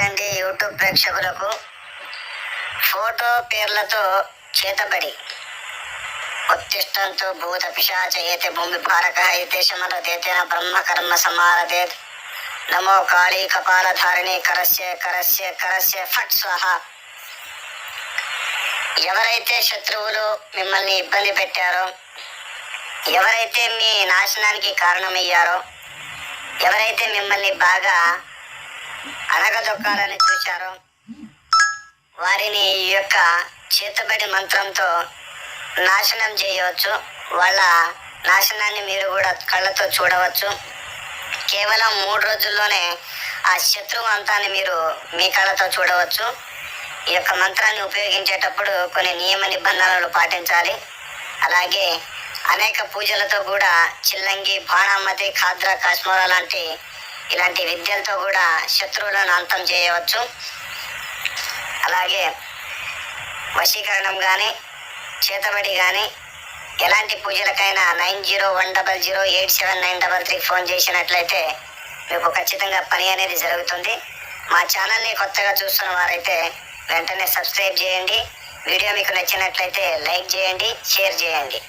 అండి యూట్యూబ్ ప్రేక్షకులకు. ఫోటో పేర్లతో చేతబడి ఉత్తిష్టంతో భూత పిశాచ భూమి భారక అయితే దేతేన బ్రహ్మ కర్మ సమారదే. నమో కాళీ కపాలధారిణి కరస్య కరస్య కరస్య ఫట్ స్వాహ. ఎవరైతే శత్రువులు మిమ్మల్ని ఇబ్బంది పెట్టారో ఎవరైతే మీ నాశనానికి కారణమయ్యారో ఎవరైతే మిమ్మల్ని బాగా అనగదొక్కాలని చూశారు. వారిని ఈ యొక్క చేతబడి మంత్రంతో నాశనం చేయవచ్చు. వాళ్ళ నాశనాన్ని మీరు కూడా కళ్ళతో చూడవచ్చు. కేవలం మూడు రోజుల్లోనే ఆ శత్రువు అంతాన్ని మీరు మీ కళ్ళతో చూడవచ్చు. ఈ యొక్క మంత్రాన్ని ఉపయోగించేటప్పుడు కొన్ని నియమ నిబంధనలు పాటించాలి. అలాగే అనేక పూజలతో కూడా చిల్లంగి బాణామతి ఖాద్రా కాశ్మోర లాంటి ఇలాంటి విద్యలతో కూడా శత్రువులను అంతం చేయవచ్చు. అలాగే వశీకరణం కానీ చేతబడి కానీ ఎలాంటి పూజలకైనా nine zero one double zero eight seven nine double three phone చేసినట్లయితే మీకు ఖచ్చితంగా పని అనేది జరుగుతుంది. మా ఛానల్ని కొత్తగా చూస్తున్న వారైతే వెంటనే సబ్స్క్రైబ్ చేయండి. వీడియో మీకు నచ్చినట్లయితే లైక్ చేయండి షేర్ చేయండి.